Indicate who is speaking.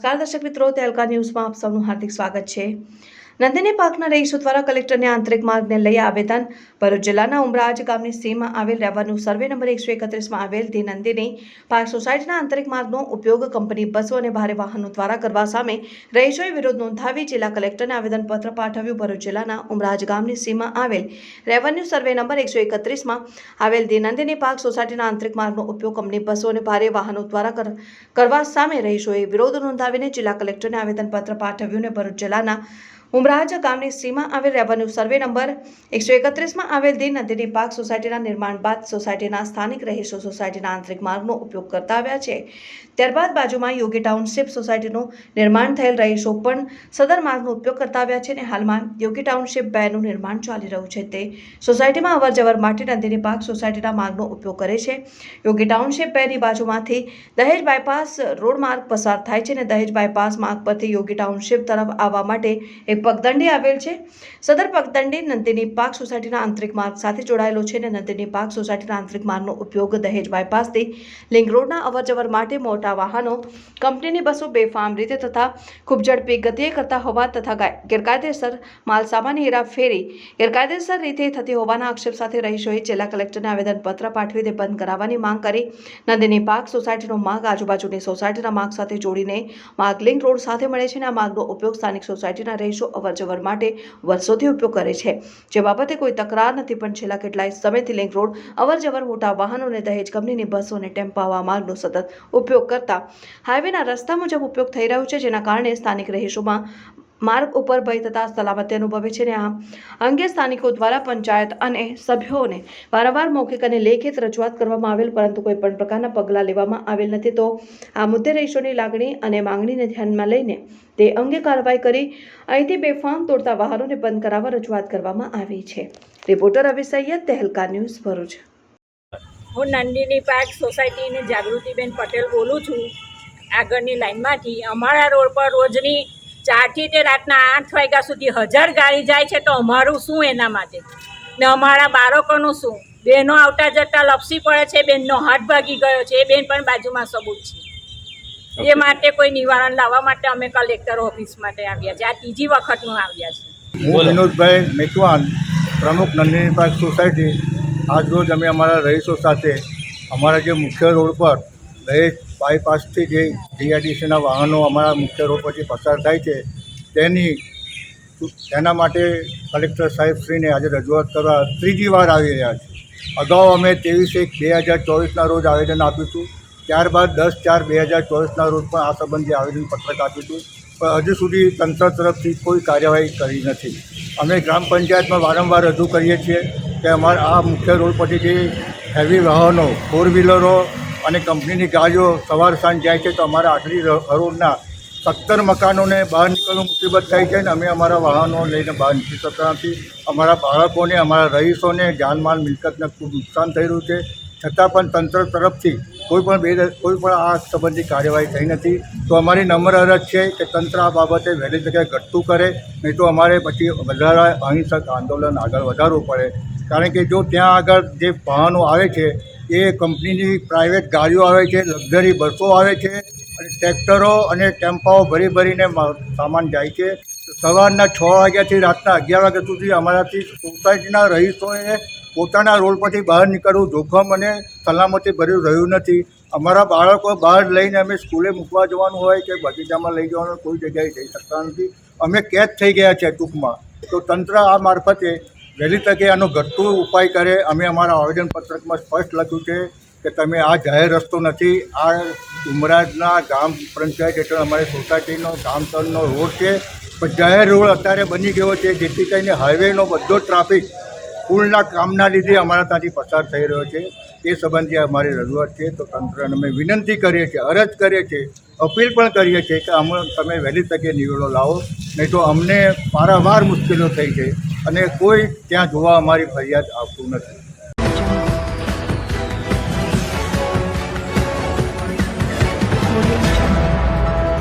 Speaker 1: નમસ્કાર દર્શક મિત્રો તેલકા ન્યૂઝમાં આપ સૌનું હાર્દિક સ્વાગત છે. નંદિની પાર્કના રહીશો દ્વારા કલેક્ટરને આંતરિક માર્ગને લઈ આવેદન. ભરૂચ જિલ્લાના ઉમરાજ ગામની સીમમાં આવેલ રહેવાનું સર્વે નંબર એકસો એકત્રીસમાં આવેલ ધી નંદિની પાર્ક સોસાયટીના આંતરિક માર્ગનો ઉપયોગ કંપની બસો અને ભારે વાહનો દ્વારા કરવા સામે રહીશોએ વિરોધ નોંધાવી જિલ્લા કલેક્ટરને આવેદનપત્ર પાઠવ્યું. ભરૂચ જિલ્લાના ઉમરાજ ગામની સીમમાં આવેલ રેવન્યુ સર્વે નંબર એકસો એકત્રીસમાં આવેલ નંદિની પાર્ક સોસાયટીના આંતરિક માર્ગનો ઉપયોગ કંપની બસો અને ભારે વાહનો દ્વારા કર- કરવા સામે રહીશોએ વિરોધ નોંધાવીને જિલ્લા કલેક્ટરને આવેદનપત્ર પાઠવ્યું અને ભરૂચ જિલ્લાના ઉમરાજ ગામની સીમા આવેલ રેવન્યુ સર્વે નંબર એકસો એકત્રીસમાં આવેલ દિન નદીની પાર્ક સોસાયટીના નિર્માણ બાદ સોસાયટીના સ્થાનિક રહીશો સોસાયટીના આંતરિક માર્ગનો ઉપયોગ કરતા આવ્યા છે. ત્યારબાદ બાજુમાં યોગી ટાઉનશીપ સોસાયટીનું નિર્માણ થયેલ રહીશો પણ સદર માર્ગનો ઉપયોગ કરતા આવ્યા છે અને હાલમાં યોગી ટાઉનશીપ બેનું નિર્માણ ચાલી રહ્યું છે. તે સોસાયટીમાં અવર જવર માટે નદીની પાર્ક સોસાયટીના માર્ગનો ઉપયોગ કરે છે. યોગી ટાઉનશીપ બેની બાજુમાંથી દહેજ બાયપાસ રોડ માર્ગ પસાર થાય છે અને દહેજ બાયપાસ માર્ગ પરથી યોગી ટાઉનશીપ તરફ આવવા માટે એક પગદંડી આવેલ છે. સદર પગદંડી નંદિની પાર્ક સોસાયટીના આંતરિક માર્ગ સાથે જોડાયેલો છે અને નંદિની પાર્ક સોસાયટીના આંતરિક માર્ગનો ઉપયોગ દહેજ બાયપાસથી લિંક રોડના અવરજવર માટે મોટા વાહનો, કંપનીની બસો બેફામ રીતે તથા ખૂબ ઝડપી ગતિએ કરતા હોવા તથા ગેરકાયદેસર માલસામાની હેરાફેરી, ગેરકાયદેસર રીતે થતી હોવાના આક્ષેપ સાથે રહીશોએ જિલ્લા કલેક્ટરને આવેદનપત્ર પાઠવી તે બંધ કરાવવાની માંગ કરી. નંદિની પાર્ક સોસાયટીનો માર્ગ આજુબાજુની સોસાયટીના માર્ગ સાથે જોડીને માર્ગ લિંક રોડ સાથે મળે છે અને આ માર્ગનો ઉપયોગ સ્થાનિક સોસાયટીના રહીશો અવરજવર માટે વર્ષોથી ઉપયોગ કરે છે. જે બાબતે કોઈ તકરાર નથી, પણ છેલ્લા કેટલાય સમયથી લિંક રોડ અવરજવર મોટા વાહનોને દહેજ કંપનીની બસો અને ટેમ્પો આવા માર્ગનો સતત ઉપયોગ કરતા. હાઈવેના રસ્તા મુજબ ઉપયોગ થઈ રહ્યો છે, જેના કારણે સ્થાનિક રહીશોમાં માર્ગ ઉપર ભય તથા સલામતી અનુભવે છે ને આ અંગે સ્થાનિકો દ્વારા પંચાયત અને સભ્યોને વારંવાર મૌખિક અને લેખિત રજૂઆત કરવામાં આવેલ, પરંતુ કોઈ પણ પ્રકારના પગલાં લેવામાં આવેલ નથી. તો આ મુદ્દે રહીશોની લાગણી અને માંગણીને ધ્યાનમાં લઈને તે અંગે કાર્યવાહી કરી અહીંથી બેફામ તોડતા વાહનોને બંધ કરાવવા રજૂઆત કરવામાં આવી છે. Reporter Ravi Saiyed, Tehelka news Bharuch.
Speaker 2: હું નંદિની પાર્ક સોસાયટીની જાગૃતિબેન પટેલ બોલું છું. આગળની લાઇનમાંથી અમારા રોડ પર રોજની ચારથી તે રાતના આઠ વાગ્યા સુધી હજાર ગાડી જાય છે તો અમારું શું એના માટે? ને અમારા બાળકોનું શું? બહેનો આવતા જતા લપસી પડે છે બેનનો હાથ ભાગી ગયો છે એ બેન પણ બાજુમાં સબૂત છે. એ માટે કોઈ નિવારણ લાવવા માટે અમે કલેક્ટર ઓફિસ માટે આવ્યા છે. આ ત્રીજી વખતનું આવ્યા છે.
Speaker 3: હું વિનોદભાઈ મેકવાન પ્રમુખ નંદિની પાર્ક સોસાયટી. આજરોજ અમે અમારા રહીશો સાથે અમારા જે મુખ્ય રોડ પર દહેજ બાયપાસથી જે જીઆઈડીસીના વાહનો અમારા મુખ્ય રોડ પરથી પસાર થાય છે, તેની તેના માટે કલેક્ટર સાહેબશ્રીને આજે રજૂઆત કરવા ત્રીજી વાર આવી રહ્યા છે. અગાઉ અમે ત્રેવીસ એક બે હજાર ચોવીસના રોજ આવેદન આપ્યું હતું, ત્યારબાદ દસ ચાર બે હજાર ચોવીસના રોજ પણ આ સંબંધે આવેદનપત્રક આપ્યું હતું, પણ હજુ સુધી તંત્ર તરફથી કોઈ કાર્યવાહી કરી નથી. અમે ગ્રામ પંચાયતમાં વારંવાર રજૂ કરીએ છીએ કે અમારા આ મુખ્ય રોડ પરથી જે હેવી વાહનો ફોર વ્હીલરો અને કંપનીની ગાડીઓ સવાર સાંજ જાય છે તો અમારા આટલી હરોળના સત્તર મકાનોને બહાર નીકળવું મુસીબત થાય છે અને અમે અમારા વાહનો લઈને બહાર નીકળી શકતા નથી. અમારા બાળકોને, અમારા રહીશોને જાનમાલ મિલકતને ખૂબ નુકસાન થઈ રહ્યું છે. છતાં પણ તંત્ર તરફથી કોઈ પણ બે કોઈ પણ આ સંબંધી કાર્યવાહી થઈ નથી. તો અમારી નમ્ર અરજ છે કે તંત્ર આ બાબતે વહેલી તકે ઘટતું કરે. નહીં તો અમારે પછી વધારે અહિંસક આંદોલન આગળ વધારવું પડે. કારણ કે જો ત્યાં આગળ જે વાહનો આવે છે એ કંપનીની પ્રાઇવેટ ગાડીઓ આવે છે લક્ઝરી બસો આવે છે અને ટ્રેક્ટરો અને ટેમ્પાઓ ભરી ભરીને સામાન જાય છે. સવારના છ વાગ્યાથી રાતના અગિયાર વાગ્યા સુધી અમારાથી સોસાયટીના રહીશોએ પોતાના રોડ પરથી બહાર નીકળવું જોખમ અને સલામતી ભર્યું રહ્યું નથી. અમારા બાળકો બહાર લઈને અમે સ્કૂલે મૂકવા જવાનું હોય કે બગીચામાં લઈ જવાનું કોઈ જગ્યાએ જઈ શકતા નથી. અમે કેદ થઈ ગયા છે ટૂંકમાં. તો તંત્ર આ મારફતે વહેલી તકે આનો ઘટતું ઉપાય કરે. અમે અમારા આવેદનપત્રકમાં સ્પષ્ટ લખ્યું છે કે તમે આ જાહેર રસ્તો નથી, આ ઉમરાજના ગામ પંચાયત હેઠળ અમારી સોસાયટીનો ગામતળનો રોડ છે. પણ જાહેર રોડ અત્યારે બની ગયો છે, જેથી કરીને હાઈવેનો બધો ટ્રાફિક પુલના કામના લીધે અમારા ત્યાંથી પસાર થઈ રહ્યો છે. એ સંબંધે અમારી રજૂઆત છે. તો તંત્રને અમે વિનંતી કરીએ છીએ, અરજ કરીએ છીએ, અપીલ પણ કરીએ છીએ કે અમે તમે વહેલી તકે નિવેડો લાવો. નહીં તો અમને પારાવાર મુશ્કેલીઓ થઈ છે. અને કોઈ ત્યાં જોવા અમારી ફરિયાદ આવતું નથી.